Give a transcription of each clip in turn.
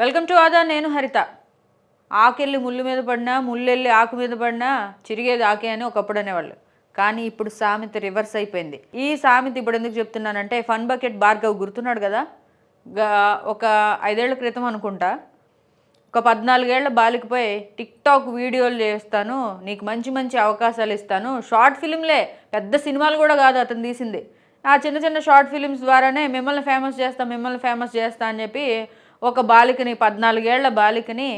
Welcome to ఆదా నేను హరిత. ఆకెళ్ళి ముళ్ళు మీద పడినా ముళ్ళెళ్ళి ఆకు మీద పడినా చిరిగేది ఆకే అని ఒకప్పుడు అనేవాళ్ళు. కానీ ఇప్పుడు సామెత రివర్స్ అయిపోయింది. ఈ సామెత ఇప్పుడు ఎందుకు చెప్తున్నానంటే ఫన్ బకెట్ భార్గవ్ గుర్తున్నాడు కదా? గా- ఒక ఐదేళ్ళ క్రితం అనుకుంటా. ఒక పద్నాలుగేళ్ళ బాలికపై టిక్ టాక్ వీడియోలు చేస్తాను నీకు మంచి మంచి అవకాశాలు ఇస్తాను. షార్ట్ ఫిలింలే పెద్ద సినిమాలు కూడా కాదు అతను తీసింది. ఆ చిన్న చిన్న షార్ట్ ఫిలిమ్స్ ద్వారానే మిమ్మల్ని ఫేమస్ చేస్తా మిమ్మల్ని ఫేమస్ చేస్తా అని చెప్పి ఒక బాలికని పద్నాలుగేళ్ళ బాలికని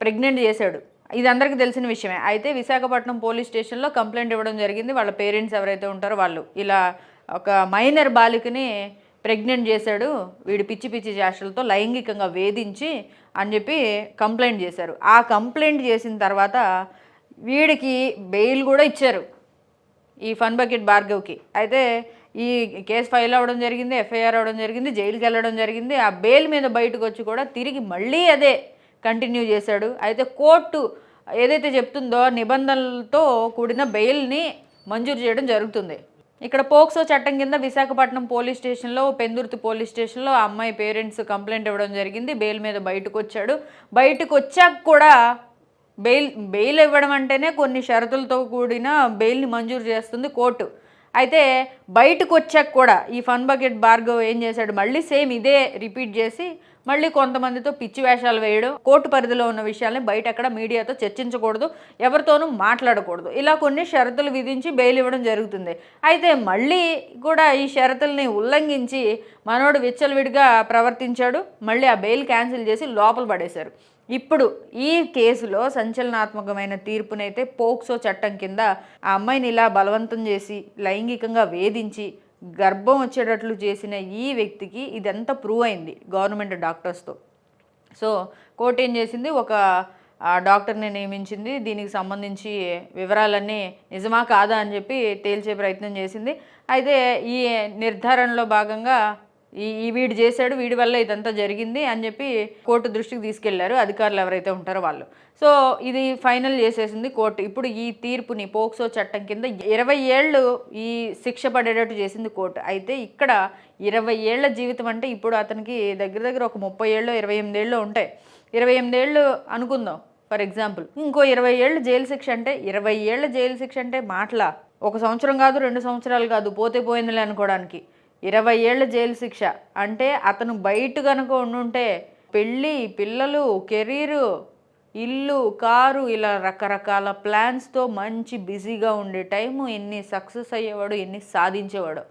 ప్రెగ్నెంట్ చేశాడు. ఇది అందరికీ తెలిసిన విషయమే. అయితే విశాఖపట్నం పోలీస్ స్టేషన్లో కంప్లైంట్ ఇవ్వడం జరిగింది. వాళ్ళ పేరెంట్స్ ఎవరైతే ఉంటారో వాళ్ళు. ఇలా ఒక మైనర్ బాలికని ప్రెగ్నెంట్ చేశాడు. వీడు పిచ్చి పిచ్చి చేష్టలతో లైంగికంగా వేధించి అని చెప్పి కంప్లైంట్ చేశారు. ఆ కంప్లైంట్ చేసిన తర్వాత వీడికి బెయిల్ కూడా ఇచ్చారు ఈ ఫన్ బకెట్ భార్గవ్కి. అయితే ఈ కేసు ఫైల్ అవ్వడం జరిగింది ఎఫ్ఐఆర్ అవ్వడం జరిగింది జైలుకి వెళ్ళడం జరిగింది. ఆ బెయిల్ మీద బయటకు వచ్చి కూడా తిరిగి మళ్ళీ అదే కంటిన్యూ చేశాడు. అయితే కోర్టు ఏదైతే చెప్తుందో నిబంధనలతో కూడిన బెయిల్ని మంజూరు చేయడం జరుగుతుంది. ఇక్కడ పోక్సో చట్టం కింద విశాఖపట్నం పోలీస్ స్టేషన్లో పెందుర్తి పోలీస్ స్టేషన్లో ఆ అమ్మాయి పేరెంట్స్ కంప్లైంట్ ఇవ్వడం జరిగింది. బెయిల్ మీద బయటకు వచ్చాడు. బయటకు వచ్చాక కూడా బెయిల్ బెయిల్ ఇవ్వడం అంటేనే కొన్ని షరతులతో కూడిన బెయిల్ని మంజూరు చేస్తుంది కోర్టు. అయితే బయటకు వచ్చాక కూడా ఈ ఫన్ బకెట్ భార్గవ్ ఏం చేశాడు? మళ్ళీ సేమ్ ఇదే రిపీట్ చేసి మళ్ళీ కొంతమందితో పిచ్చి వేషాలు వేయడం కోర్టు పరిధిలో ఉన్న విషయాల్ని బయట అక్కడ మీడియాతో చర్చించకూడదు ఎవరితోనూ మాట్లాడకూడదు. ఇలా కొన్ని షరతులు విధించి బెయిల్ ఇవ్వడం జరుగుతుంది. అయితే మళ్ళీ కూడా ఈ షరతుల్ని ఉల్లంఘించి మనోడు విచ్చలవిడిగా ప్రవర్తించాడు. మళ్ళీ ఆ బెయిల్ క్యాన్సిల్ చేసి లోపల పడేశారు. ఇప్పుడు ఈ కేసులో సంచలనాత్మకమైన తీర్పునైతే పోక్సో చట్టం కింద ఆ అమ్మాయిని ఇలా బలవంతం చేసి లైంగికంగా వేధించి గర్భం వచ్చేటట్లు చేసిన ఈ వ్యక్తికి ఇదంతా ప్రూవ్ అయింది గవర్నమెంట్ డాక్టర్స్తో సో కోర్టు ఏం చేసింది? ఒక డాక్టర్ని నియమించింది. దీనికి సంబంధించి వివరాలన్నీ నిజమా కాదా అని చెప్పి తేల్చే ప్రయత్నం చేసింది. అయితే ఈ నిర్ధారణలో భాగంగా ఈ ఈ వీడు చేశాడు వీడి వల్ల ఇదంతా జరిగింది అని చెప్పి కోర్టు దృష్టికి తీసుకెళ్ళారు. అధికారులు ఎవరైతే ఉంటారో వాళ్ళు. సో ఇది ఫైనల్ చేసేసింది కోర్టు. ఇప్పుడు ఈ తీర్పుని పోక్సో చట్టం కింద ఇరవై ఏళ్ళు ఈ శిక్ష పడేటట్టు చేసింది కోర్టు. అయితే ఇక్కడ ఇరవై ఏళ్ళ జీవితం అంటే ఇప్పుడు అతనికి దగ్గర దగ్గర ఒక ముప్పై ఏళ్ళు ఇరవై ఎనిమిదేళ్ళు ఉంటాయి. ఇరవై ఎనిమిది ఏళ్ళు అనుకుందాం. ఫర్ ఎగ్జాంపుల్ ఇంకో ఇరవై ఏళ్ళు జైలు శిక్ష అంటే ఇరవై ఏళ్ళ జైలు శిక్ష అంటే మాటలా? ఒక సంవత్సరం కాదు రెండు సంవత్సరాలు కాదు పోతే పోయిందిలే అనుకోవడానికి. ఇరవై ఏళ్ళ జైలు శిక్ష. అంటే అతను బయట కనుక ఉండుంటే పెళ్ళి పిల్లలు కెరీరు ఇల్లు కారు ఇలా రకరకాల ప్లాన్స్తో మంచి బిజీగా ఉండే టైము ఎన్ని సక్సెస్ అయ్యేవాడు ఎన్ని సాధించేవాడు.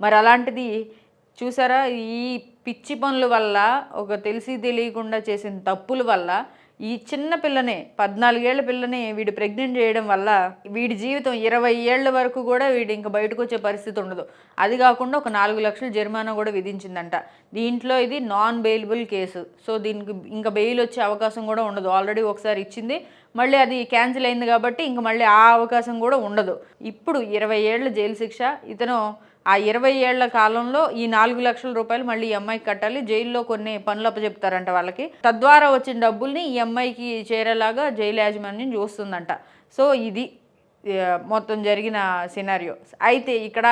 మరి అలాంటిది చూసారా? ఈ పిచ్చి పనుల వల్ల ఒక తెలిసి తెలియకుండా చేసిన తప్పుల వల్ల ఈ చిన్న పిల్లనే పద్నాలుగేళ్ళ పిల్లని వీడు ప్రెగ్నెంట్ చేయడం వల్ల వీడి జీవితం ఇరవై ఏళ్ళ వరకు కూడా వీడు ఇంకా బయటకు వచ్చే పరిస్థితి ఉండదు. అది కాకుండా ఒక నాలుగు లక్షల జరిమానా కూడా విధించిందంట. దీంట్లో ఇది నాన్ బెయిలబుల్ కేసు. సో దీనికి ఇంకా బెయిల్ వచ్చే అవకాశం కూడా ఉండదు. ఆల్రెడీ ఒకసారి ఇచ్చింది. మళ్ళీ అది క్యాన్సిల్ అయింది కాబట్టి ఇంకా మళ్ళీ ఆ అవకాశం కూడా ఉండదు. ఇప్పుడు ఇరవై ఏళ్ళ జైలు శిక్ష ఇతను ఆ ఇరవై ఏళ్ళ కాలంలో ఈ నాలుగు లక్షల రూపాయలు మళ్ళీ ఈ అమ్మాయికి కట్టాలి. జైల్లో కొన్ని పనులు అప్పచెప్తారంట వాళ్ళకి. తద్వారా వచ్చిన డబ్బుల్ని ఈ అమ్మాయికి చేరేలాగా జైలు యాజమాన్యం చూస్తుందంట. సో ఇది మొత్తం జరిగిన సినారియో. అయితే ఇక్కడ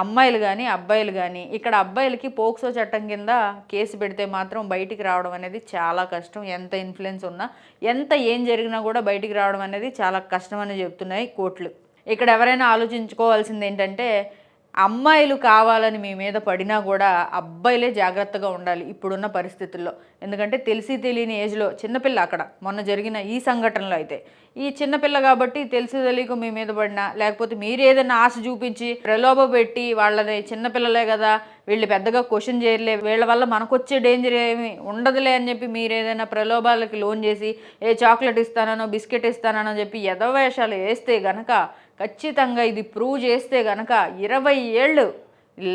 అమ్మాయిలు కానీ అబ్బాయిలు కానీ ఇక్కడ అబ్బాయిలకి పోక్సో చట్టం కింద కేసు పెడితే మాత్రం బయటికి రావడం అనేది చాలా కష్టం. ఎంత ఇన్ఫ్లుయెన్స్ ఉన్నా ఎంత ఏం జరిగినా కూడా బయటికి రావడం అనేది చాలా కష్టం అని చెప్తున్నాయి కోర్టులు. ఇక్కడ ఎవరైనా ఆలోచించుకోవాల్సింది ఏంటంటే అమ్మాయిలు కావాలని మీ మీద పడినా కూడా అబ్బాయిలే జాగ్రత్తగా ఉండాలి ఇప్పుడున్న పరిస్థితుల్లో. ఎందుకంటే తెలిసి తెలియని ఏజ్లో చిన్నపిల్ల అక్కడ మొన్న జరిగిన ఈ సంఘటనలో అయితే. ఈ చిన్నపిల్ల కాబట్టి తెలిసి తెలియక మీ మీద పడినా లేకపోతే మీరు ఏదైనా ఆశ చూపించి ప్రలోభ పెట్టి వాళ్ళని చిన్నపిల్లలే కదా వీళ్ళు పెద్దగా క్వశ్చన్ చేయలే వీళ్ళ వల్ల మనకొచ్చే డేంజర్ ఏమి ఉండదులే అని చెప్పి మీరు ఏదైనా ప్రలోభాలకి లోన్ చేసి ఏ చాక్లెట్ ఇస్తానో బిస్కెట్ ఇస్తానో చెప్పి యథవేషాలు వేస్తే గనక ఖచ్చితంగా ఇది ప్రూవ్ చేస్తే గనక ఇరవై ఏళ్ళు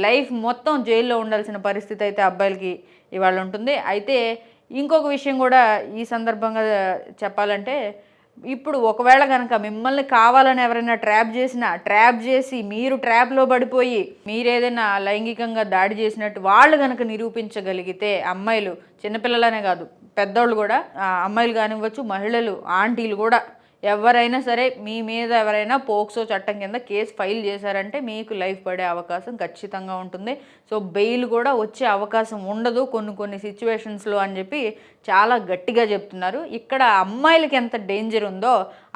లైఫ్ మొత్తం జైల్లో ఉండాల్సిన పరిస్థితి అయితే అబ్బాయిలకి ఇవాళ ఉంటుంది. అయితే ఇంకొక విషయం కూడా ఈ సందర్భంగా చెప్పాలంటే ఇప్పుడు ఒకవేళ కనుక మిమ్మల్ని కావాలని ఎవరైనా ట్రాప్ చేసినా ట్రాప్ చేసి మీరు ట్రాప్లో పడిపోయి మీరేదైనా లైంగికంగా దాడి చేసినట్టు వాళ్ళు కనుక నిరూపించగలిగితే అమ్మాయిలు చిన్నపిల్లలనే కాదు పెద్దోళ్ళు కూడా అమ్మాయిలు కానివ్వచ్చు మహిళలు ఆంటీలు కూడా ఎవరైనా సరే మీ మీద ఎవరైనా పోక్సో చట్టం కింద కేసు ఫైల్ చేశారంటే మీకు లైఫ్ పడే అవకాశం ఖచ్చితంగా ఉంటుంది. సో బెయిల్ కూడా వచ్చే అవకాశం ఉండదు కొన్ని కొన్ని సిచ్యువేషన్స్లో అని చెప్పి చాలా గట్టిగా చెప్తున్నారు. ఇక్కడ అమ్మాయిలకి ఎంత డేంజర్ ఉందో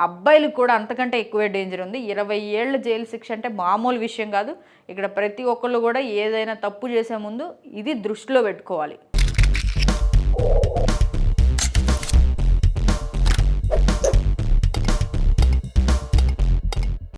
అబ్బాయిలకు కూడా అంతకంటే ఎక్కువే డేంజర్ ఉంది. ఇరవై ఏళ్ళ జైలు శిక్ష అంటే మామూలు విషయం కాదు. ఇక్కడ ప్రతి ఒక్కళ్ళు కూడా ఏదైనా తప్పు చేసే ముందు ఇది దృష్టిలో పెట్టుకోవాలి.